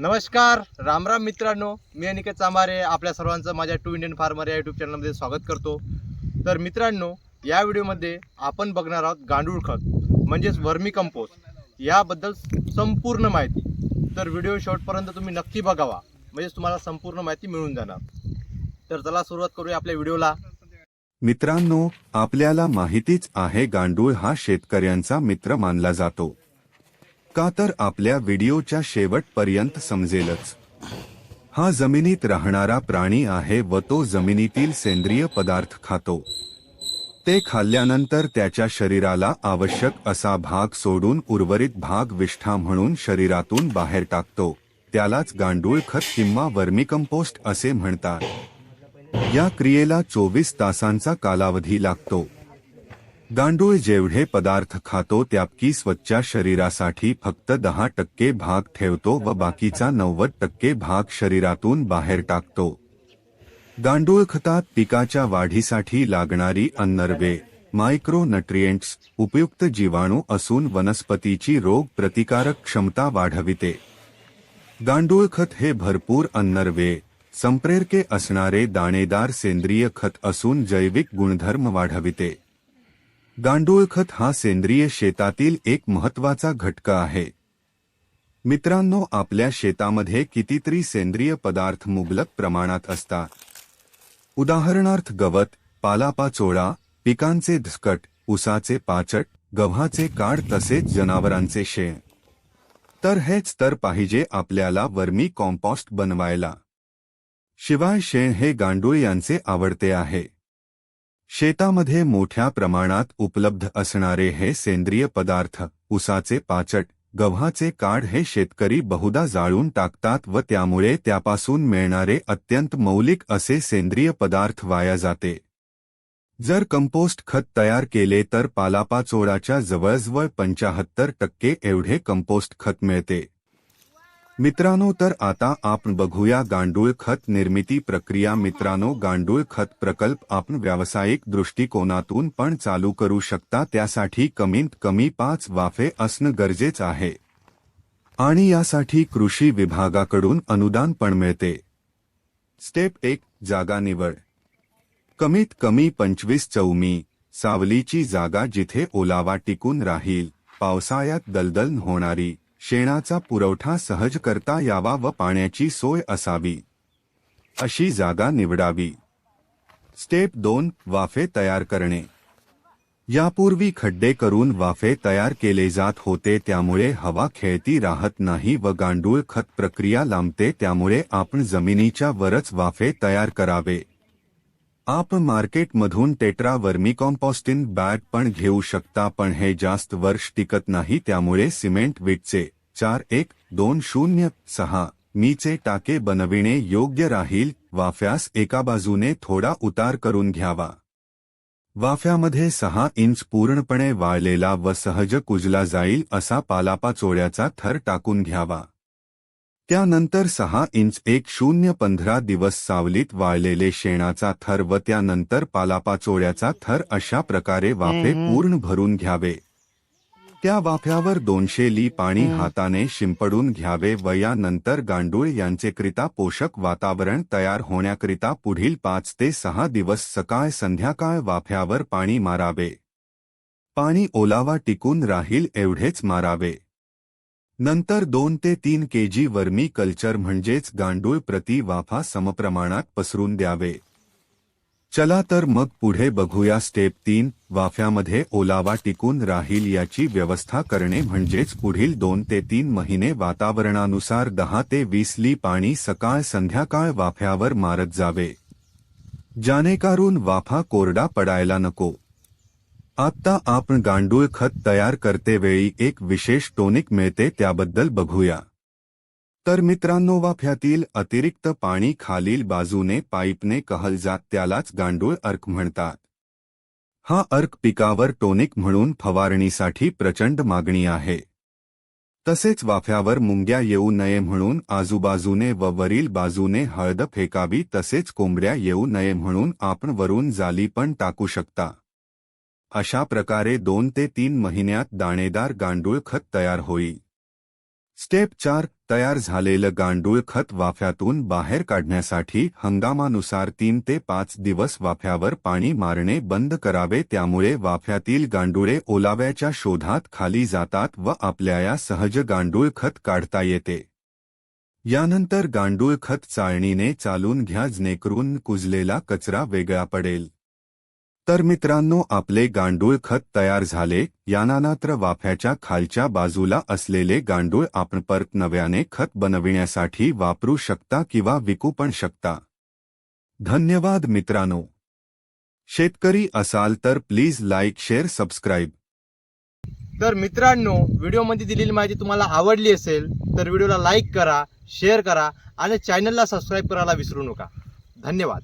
नमस्कार रामराम मित्रांनो मी अनिकेत चांभारे आपल्या सर्वांचं माझ्या टू इंडियन फार्मर या यूट्यूब चॅनलमध्ये स्वागत करतो. तर मित्रांनो या व्हिडिओमध्ये आपण बघणार आहोत गांडूळ खत म्हणजेच वर्मी कंपोस्ट याबद्दल संपूर्ण माहिती. तर व्हिडिओ शेवटपर्यंत तुम्ही नक्की बघावा. म्हणजेच तुम्हाला संपूर्ण माहिती मिळून जाणार. तर चला सुरुवात करूया आपल्या व्हिडिओला. मित्रांनो आपल्याला माहितीच आहे गांडूळ हा शेतकऱ्यांचा मित्र मानला जातो. का तर आपल्या व्हिडिओच्या शेवटपर्यंत समजेलच. हा जमिनीत राहणारा प्राणी आहे व तो जमिनीतील सेंद्रिय पदार्थ खातो. ते खाल्ल्यानंतर त्याच्या शरीराला आवश्यक असा भाग सोडून उर्वरित भाग विष्ठा म्हणून शरीरातून बाहेर टाकतो. त्यालाच गांडूळ खत किंवा वर्मिकंपोस्ट असे म्हणतात. या क्रियेला चोवीस तासांचा कालावधी लागतो. गांडूळ जेवढे पदार्थ खातो त्यापकी स्वच्छ शरीरासाठी फक्त दहा टक्के भाग ठेवतो व बाकीचा नव्वद टक्के भाग शरीरातून बाहेर टाकतो. गांडूळ खतात पिकाच्या वाढीसाठी लागणारी अन्नर्वे मायक्रो न्यूट्रिएंट्स उपयुक्त जीवाणू असून वनस्पतीची रोग प्रतिकारक क्षमता वाढविते. गांडूळ खत हे भरपूर अन्नर्वे संप्रेरके असणारे दाणेदार सेंद्रिय खत असून जैविक गुणधर्म वाढविते. गांडूळ खत हा सेंद्रिय शेतातील एक महत्त्वाचा घटक आहे. मित्रांनो आपल्या शेतामध्ये कितीतरी सेंद्रिय पदार्थ मुबलक प्रमाणात असतात. उदाहरणार्थ गवत पालापाचोळा पिकांचे धसकट उसाचे पाचट गव्हाचे काढ तसेच जनावरांचे शेण. तर हेच तर पाहिजे आपल्याला वर्मी कॉम्पॉस्ट बनवायला. शिवाय शेण हे गांडूळ यांचे आवडते आहे. शेतामध्ये मोठ्या प्रमाणात उपलब्ध असणारे हे सेंद्रिय पदार्थ उसाचे पाचट गव्हाचे काढ हे शेतकरी बहुधा जाळून टाकतात व त्यामुळे त्यापासून मिळणारे अत्यंत मौलिक असे सेंद्रिय पदार्थ वाया जाते. जर कंपोस्ट खत तयार केले तर पालापाचोळाच्या जवळजवळ पंचाहत्तर टक्के एवढे कंपोस्ट खत मिळते. मित्रांनो तर आता आपण बघूया गांडूळ खत निर्मिती प्रक्रिया. मित्रांनो गांडूळ खत प्रकल्प आपण व्यावसायिक दृष्टिकोनातून पण चालू करू शकता. त्यासाठी कमीत कमी पाच वाफे असणं गरजेचं आहे. आणि यासाठी कृषी विभागाकडून अनुदान पण मिळते. स्टेप एक जागा निवड. कमीत कमी पंचवीस चौमी सावलीची जागा जिथे ओलावा टिकून राहील. पावसाळ्यात दलदल होणारी शेणाचा पुरवठा सहज करता यावा व पाण्याची सोय असावी. अशी जागा निवडावी. स्टेप दोन वाफे तयार करणे. यापूर्वी खड्डे करून वाफे तयार केले जात होते त्यामुळे हवा खेळती राहत नाही व गांडूळ खत प्रक्रिया लांबते त्यामुळे आपण जमिनीच्या वरच वाफे तयार करावे. आप मार्केटमधून टेट्रा वर्मिकॉम्पॉस्टिन बॅग पण घेऊ शकता पण हे जास्त वर्ष टिकत नाही त्यामुळे सिमेंट विटचे चार एक दोन शून्य सहा मीचे टाके बनविणे योग्य राहील. वाफ्यास एका बाजूने थोडा उतार करून घ्यावा. वाफ्यामध्ये सहा इंच पूर्णपणे वाळलेला व सहज कुजला जाईल असा पालापाचोळ्याचा थर टाकून घ्यावा. त्यानंतर सहा इंच एक शून्य पंधरा दिवस सावलीत वाळलेले शेणाचा थर व त्यानंतर पालापाचोळ्याचा थर अशा प्रकारे वाफे पूर्ण भरून घ्यावे. त्या वाफ्यावर दोनशे ली पाणी हाताने शिंपडून घ्यावे व यानंतर गांडूळ यांचेकरिता पोषक वातावरण तयार होण्याकरिता पुढील पाच ते सहा दिवस सकाळ संध्याकाळ वाफ्यावर पाणी मारावे. पाणी ओलावा टिकून राहील एवढेच मारावे. नंतर दोन ते तीन केजी वर्मी कल्चर म्हणजेच गांडूळ प्रति वाफा समप्रमाणात पसरून द्यावे. चला तर मग पुढे बघूया स्टेप तीन वाफ्यामध्ये ओलावा टिकून राहील याची व्यवस्था करणे म्हणजेच पुढील दोन ते तीन महिने वातावरणानुसार दहा ते वीस ली पाणी सकाळ संध्याकाळ वाफ्यावर मारत जावे. जाणेकारून वाफा कोरडा पडायला नको. आत्ता आपण गांडूळ खत तयार करतेवेळी एक विशेष टोनिक मिळते त्याबद्दल बघूया. तर मित्रांनो वाफ्यातील अतिरिक्त पाणी खालील बाजूने पाईपने कहल जात त्यालाच गांडूळ अर्क म्हणतात. हा अर्क पिकावर टोनिक म्हणून फवारणीसाठी प्रचंड मागणी आहे. तसेच वाफ्यावर मुंग्या येऊ नये म्हणून आजूबाजूने व वरील बाजूने हळद फेकावी तसेच कोंबड्या येऊ नये म्हणून आपण वरून जाली पण टाकू शकता. अशा प्रकारे दोन ते तीन महिन्यात दाणेदार गांडूळ खत तयार होईल स्टेप चार तयार झालेलं गांडूळ खत वाफ्यातून बाहेर काढण्यासाठी हंगामानुसार तीन ते पाच दिवस वाफ्यावर पाणी मारणे बंद करावे त्यामुळे वाफ्यातील गांडुळे ओलाव्याच्या शोधात खाली जातात व आपल्या या सहज गांडूळ खत काढता येते. यानंतर गांडूळ खत चाळणीने चालून घ्या जेणेकरून कुजलेला कचरा वेगळा पडेल. तर मित्रांनो आपले गांडूळ खत तयार झाले. यानानात्र वाफ्याच्या खालच्या बाजूला असलेले गांडूळ आपण परत नव्याने खत बनविण्यासाठी वापरू शकता किंवा विकू पण शकता. धन्यवाद मित्रांनो. शेतकरी असाल तर प्लीज लाईक शेअर सबस्क्राईब. तर मित्रांनो व्हिडिओमध्ये दिलेली माहिती तुम्हाला आवडली असेल तर व्हिडिओला लाईक करा शेअर करा आणि चॅनलला सबस्क्राईब करायला विसरू नका. धन्यवाद.